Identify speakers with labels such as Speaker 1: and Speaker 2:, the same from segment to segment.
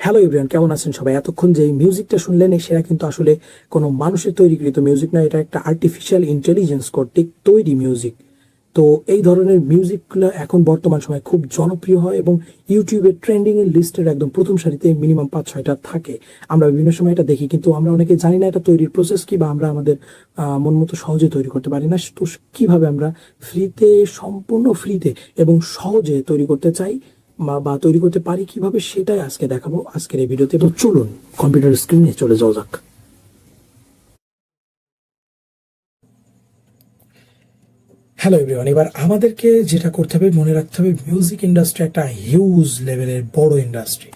Speaker 1: Hello ইব্রিয়ান কেমন আছেন সবাই? এতক্ষণ যে মিউজিকটা শুনলেন সেটা কিন্তু আসলে কোনো মানুষের তৈরিকৃত মিউজিক না এটা একটা আর্টিফিশিয়াল ইন্টেলিজেন্স কর্তৃক তৈরি মিউজিক তো এই ধরনের মিউজিকগুলো এখন বর্তমান সময়ে খুব জনপ্রিয় হয় এবং ইউটিউবে ট্রেন্ডিং এর লিস্টের একদম প্রথম সারিতে মিনিমাম পাঁচ, ছয়টা থাকে। আমরা বিভিন্ন সময় এটা দেখি, কিন্তু আমরা অনেকে জানি না এটা তৈরির প্রসেস কি বা আমরা আমাদের মন মতো সহজে তৈরি করতে পারি না। তো কীভাবে আমরা ফ্রিতে সম্পূর্ণ ফ্রিতে এবং সহজে তৈরি করতে চাই বা তৈরি করতে পারি কীভাবে সেটাই আজকে দেখাবো আজকের এই ভিডিওতে তো চলুন কম্পিউটার স্ক্রিনে চলে যাওয়া যাক। হ্যালো এভরিওয়ান এবার আমাদেরকে যেটা করতে হবে মনে রাখতে হবে মিউজিক ইন্ডাস্ট্রি একটা হিউজ লেভেলের বড় ইন্ডাস্ট্রি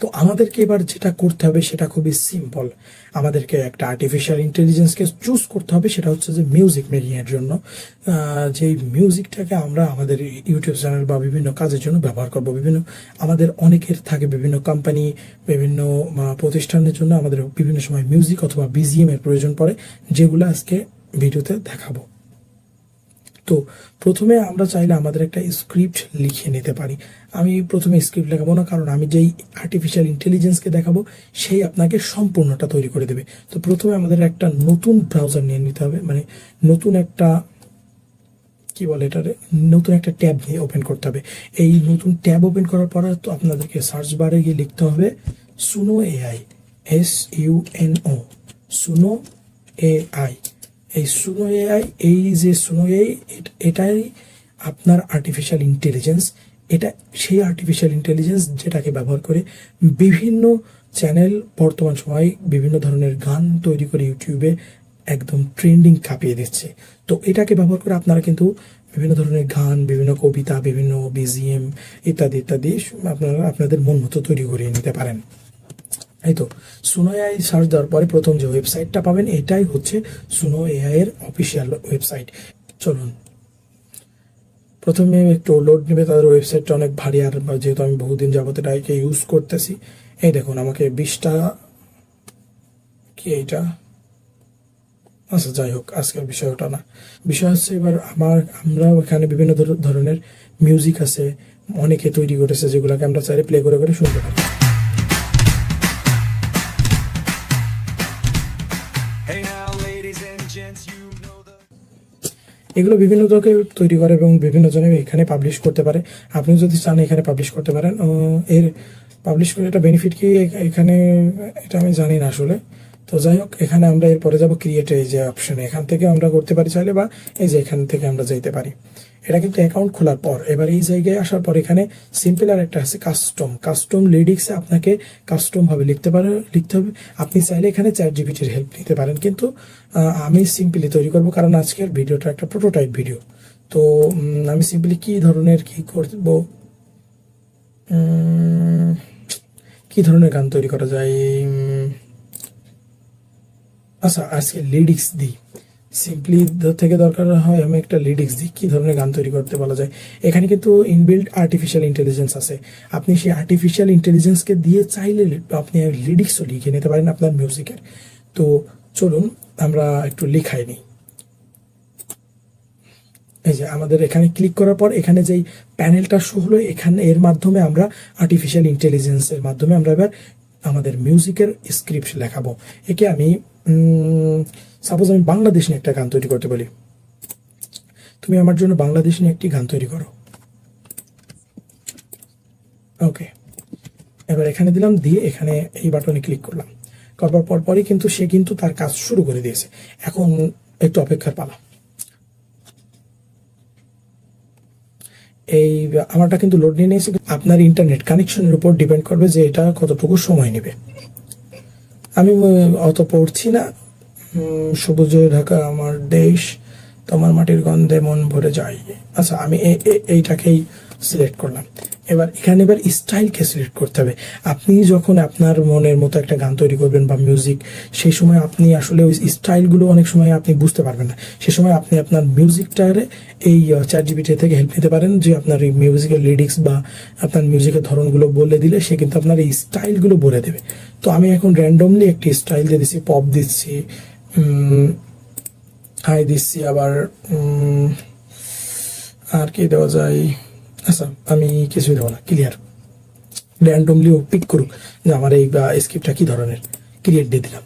Speaker 1: তো আমাদেরকে এবার যেটা করতে হবে সেটা খুবই সিম্পল আমাদেরকে একটা আর্টিফিশিয়াল ইন্টেলিজেন্সকে চুজ করতে হবে সেটা হচ্ছে যে মিউজিক মেকিং এর জন্য। আহ, যে মিউজিকটাকে আমরা আমাদের ইউটিউব চ্যানেল বা বিভিন্ন কাজের জন্য ব্যবহার করব। বিভিন্ন আমাদের অনেকের থাকে বিভিন্ন কোম্পানি বিভিন্ন প্রতিষ্ঠানের জন্য আমাদের বিভিন্ন সময় মিউজিক অথবা বিজিএম এর প্রয়োজন পড়ে যেগুলো আজকে ভিডিওতে দেখাবো। তো প্রথমে আমরা চাইলে আমাদের একটা স্ক্রিপ্ট লিখে নিতে পারি। আমি প্রথমে স্ক্রিপ্ট লেখাবো না, কারণ আমি যেই আর্টিফিশিয়াল ইন্টেলিজেন্সকে দেখাবো, সেই আপনাকে সম্পূর্ণটা তৈরি করে দেবে। তো প্রথমে আমাদের একটা নতুন ব্রাউজার নিয়ে নিতে হবে মানে নতুন একটা, কি বলে এটারে? নতুন একটা ট্যাব নিয়ে ওপেন করতে হবে। এই নতুন ট্যাব ওপেন করার পরে তো আপনাদেরকে সার্চ বারে গিয়ে লিখতে হবে Suno AI S U N O Suno AI এই সুনো এআই এই যে সুনো এআই এটাই আপনার আর্টিফিশিয়াল ইন্টেলিজেন্স এটা সেই আর্টিফিশিয়াল ইন্টেলিজেন্স যেটাকে ব্যবহার করে বিভিন্ন চ্যানেল বর্তমান সময়ে বিভিন্ন ধরনের গান তৈরি করে ইউটিউবে একদম ট্রেন্ডিং কাঁপিয়ে দিচ্ছে। তো এটাকে ব্যবহার করে আপনারা কিন্তু বিভিন্ন ধরনের গান, বিভিন্ন কবিতা, বিভিন্ন বিজিএম ইত্যাদি ইত্যাদি আপনারা আপনাদের মন মতো তৈরি করিয়ে নিতে পারেন। এই তো সুনো এআই সার্চ দেওয়ার পরে প্রথম যে ওয়েবসাইটটা পাবেন, এটাই হচ্ছে সুনো এআই এর অফিসিয়াল ওয়েবসাইট চলুন। প্রথমে একটু লোড নেবে, তাদের ওয়েবসাইটটা অনেক ভারী আর যেহেতু আমি বহুদিন যাবত এটাকে ইউজ করতেছি। এই দেখুন, আমাকে বিশটা কি এইটা? আচ্ছা যাই হোক, আজকের বিষয় ওটা না। বিষয় হচ্ছে এবার আমার, আমরা এখানে বিভিন্ন ধর- ধরনের মিউজিক আছে, অনেকে তৈরি করেছে যেগুলোকে আমরা চাইলে প্লে করে করে শুনতে পারি। এগুলো বিভিন্ন জনকে তৈরি করে এবং বিভিন্ন জনে এখানে পাবলিশ করতে পারে। আপনি যদি চান এখানে পাবলিশ করতে পারেন। এর পাবলিশ করে একটা বেনিফিট কি এখানে, এটা আমি জানি না আসলে। তো যাই হোক, এখানে আমরা এরপরে যাব ক্রিয়েট এই যে অপশানে এখান থেকে আমরা করতে পারি চাইলে বা এই যে এখান থেকে আমরা যেতে পারি। এটা কিন্তু অ্যাকাউন্ট খোলার পর, এবার এই জায়গায় আসার পর এখানে সিম্পল আর একটা আছে কাস্টম কাস্টম লিডিক্সে আপনাকে কাস্টম ভাবে লিখতে পারে, লিখতে হবে। আপনি চাইলে এখানে চ্যাট জিপিটির হেল্প নিতে পারেন। কিন্তু আমি সিম্পলি তৈরি করব কারণ আজকের ভিডিওটা একটা প্রোটোটাইপ ভিডিও তো আমি সিম্পলি কি ধরনের কি করব? কি ধরনের গান তৈরি করা যায়? আচ্ছা আজকে লিরিক্স দিই। সিম্পলি থেকে দরকার হয় আমি একটা লিরিক্স দিই কি ধরনের গান তৈরি করতে বলা যায়। এখানে কিন্তু ইনবিল্ড আর্টিফিশিয়াল ইন্টেলিজেন্স আছে। আপনি সেই আর্টিফিশিয়াল ইন্টেলিজেন্সকে দিয়ে চাইলে আপনি লিরিক্সও লিখে নিতে পারেন আপনার মিউজিকের তো চলুন আমরা একটু লিখাই নিই। এই যে আমাদের এখানে ক্লিক করার পর এখানে যেই প্যানেলটা শো হলো, এখানে এর মাধ্যমে আমরা আর্টিফিশিয়াল ইন্টেলিজেন্সের মাধ্যমে আমরা এবার আমাদের মিউজিকের স্ক্রিপ্ট লেখাবো। একে আমি সাপোজ আমি বাংলাদেশ নিয়ে একটা গান তৈরি করতে বলি। তুমি আমার জন্য বাংলাদেশ নিয়ে একটি গান তৈরি করো। ওকে এবার এখানে দিলাম, দিয়ে এখানে এই বাটনে ক্লিক করলাম। করবার পর পরই কিন্তু সে কিন্তু তার কাজ শুরু করে দিয়েছে। এখন একটু অপেক্ষার পালা। এই, আমারটা কিন্তু লোড নিয়ে নিয়েছে আপনার ইন্টারনেট কানেকশনের উপর ডিপেন্ড করবে যে এটা কতটুকু সময় নেবে। আমি অত পড়ছি না। সবুজ ঢাকা আমার দেশ, তোমার মাটির গন্ধে মন ভরে যায়। আচ্ছা আমি এইটাকেই সিলেক্ট করলাম। এবার এখানে এবার স্টাইলকে সিলেক্ট করতে হবে। আপনি যখন আপনার মনের মতো একটা গান তৈরি করবেন বা মিউজিক সেই সময় আপনি আসলে ওই স্টাইলগুলো অনেক সময় আপনি বুঝতে পারবেন না। সে সময় আপনি আপনার মিউজিকটারে এই চ্যাট জিবিটি থেকে হেল্প নিতে পারেন যে আপনার এই মিউজিকের লিরিক্স বা আপনার মিউজিকের ধরনগুলো বলে দিলে সে কিন্তু আপনার এই স্টাইলগুলো বলে দেবে। তো আমি এখন র্যান্ডমলি একটি স্টাইল দিয়ে দিচ্ছি পপ দিচ্ছি হাই দিচ্ছি, আবার আর কি দেওয়া যায়? আচ্ছা আমি কিছুই দেবো না ক্লিয়ার র্যান্ডমলি ও পিক করুক যে আমার এই স্ক্রিপ্টটা কি ধরনের? ক্রিয়েট দিয়ে দিলাম।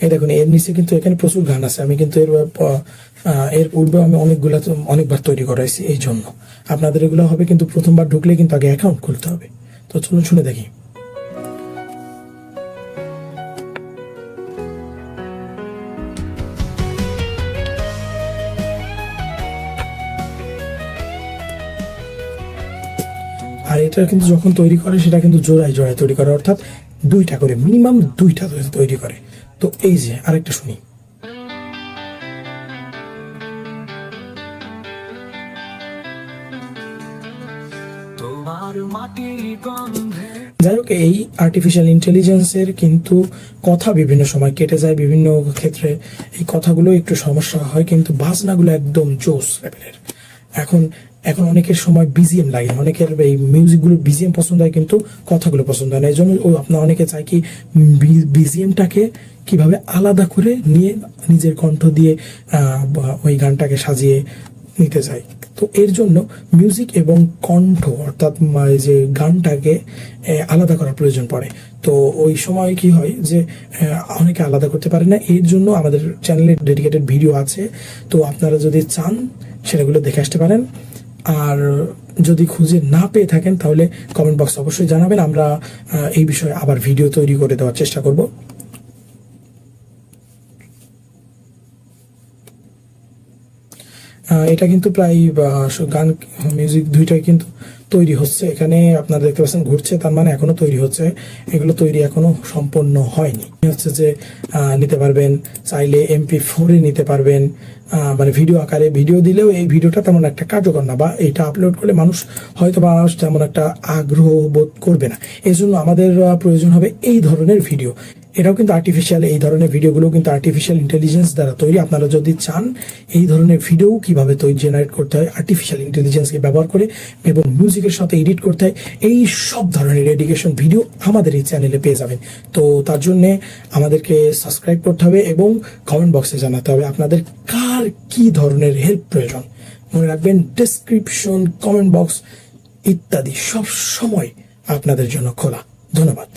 Speaker 1: এই দেখুন, এর নিচে কিন্তু এখানে প্রচুর গান আছে। আমি কিন্তু এর এর পূর্বে আমি অনেকগুলা অনেকবার তৈরি করাইছি এই জন্য আপনাদের এগুলো হবে কিন্তু প্রথমবার ঢুকলে কিন্তু আগে অ্যাকাউন্ট খুলতে হবে। তো চলুন শুনে দেখি। আর এটা কিন্তু যখন তৈরি করে সেটা কিন্তু জোড়ায় জোড়ায় তৈরি করে অর্থাৎ দুইটা করে মিনিমাম দুইটা তৈরি করে। তো এই যে আরেকটা শুনি। যাই হোক এই আর্টিফিশিয়াল ইন্টেলিজেন্সের কিন্তু কথা বিভিন্ন সময় কেটে যায় বিভিন্ন ক্ষেত্রে এই কথাগুলো একটু সমস্যা হয় কিন্তু বাজনাগুলো একদম জোস লেভেলের এখন এখন অনেকের সময় বিজিএম লাগে, অনেকের এই মিউজিকগুলো বিজিএম পছন্দ হয় কিন্তু কথাগুলো পছন্দ হয় না। এই জন্য আপনার অনেকে চায় কি বিজিএমটাকে কীভাবে আলাদা করে নিয়ে নিজের কণ্ঠ দিয়ে ওই গানটাকে সাজিয়ে নিতে চাই তো এর জন্য মিউজিক এবং কণ্ঠ অর্থাৎ যে গানটাকে আলাদা করার প্রয়োজন পড়ে। তো ওই সময় কি হয় যে অনেকে আলাদা করতে পারে না। এর জন্য আমাদের চ্যানেলে ডেডিকেটেড ভিডিও আছে। তো আপনারা যদি চান সেটাগুলো দেখে আসতে পারেন। আর যদি খুঁজে না পেয়ে থাকেন তাহলে কমেন্ট বক্স অবশ্যই জানাবেন। আমরা এই বিষয়ে আবার ভিডিও তৈরি করে দেওয়ার চেষ্টা করব। এটা কিন্তু প্রায় গান মিউজিক দুইটাই কিন্তু তৈরি হচ্ছে। এখানে আপনারা দেখতে পাচ্ছেন ঘুরছে, তার মানে এখনও তৈরি হচ্ছে। এগুলো তৈরি এখনও সম্পন্ন হয়নি। হচ্ছে যে নিতে পারবেন, চাইলে এমপি ফোরে নিতে পারবেন মানে ভিডিও আকারে। ভিডিও দিলেও এই ভিডিওটা তেমন একটা কার্যকর না, বা এটা আপলোড করলে মানুষ, হয়তো বা তেমন একটা আগ্রহ বোধ করবে না। এই জন্য আমাদের প্রয়োজন হবে এই ধরনের ভিডিও এটাও কিন্তু আর্টিফিশিয়াল এই ধরনের ভিডিওগুলো কিন্তু আর্টিফিশিয়াল ইন্টেলিজেন্স দ্বারা তৈরি। আপনারা যদি চান এই ধরনের ভিডিও কীভাবে তৈরি জেনারেট করতে হয় আর্টিফিশিয়াল ইন্টেলিজেন্সকে ব্যবহার করে এবং মিউজিকের সাথে এডিট করতে হয়, এই সব ধরনের এডুকেশন ভিডিও আমাদের এই চ্যানেলে পেয়ে যাবেন। তো তার জন্য আমাদেরকে সাবস্ক্রাইব করতে হবে এবং কমেন্ট বক্সে জানাতে হবে আপনাদের কার কি ধরনের হেল্প প্রয়োজন। মনে রাখবেন ডেসক্রিপশন কমেন্ট বক্স ইত্যাদি সব সময় আপনাদের জন্য খোলা। ধন্যবাদ।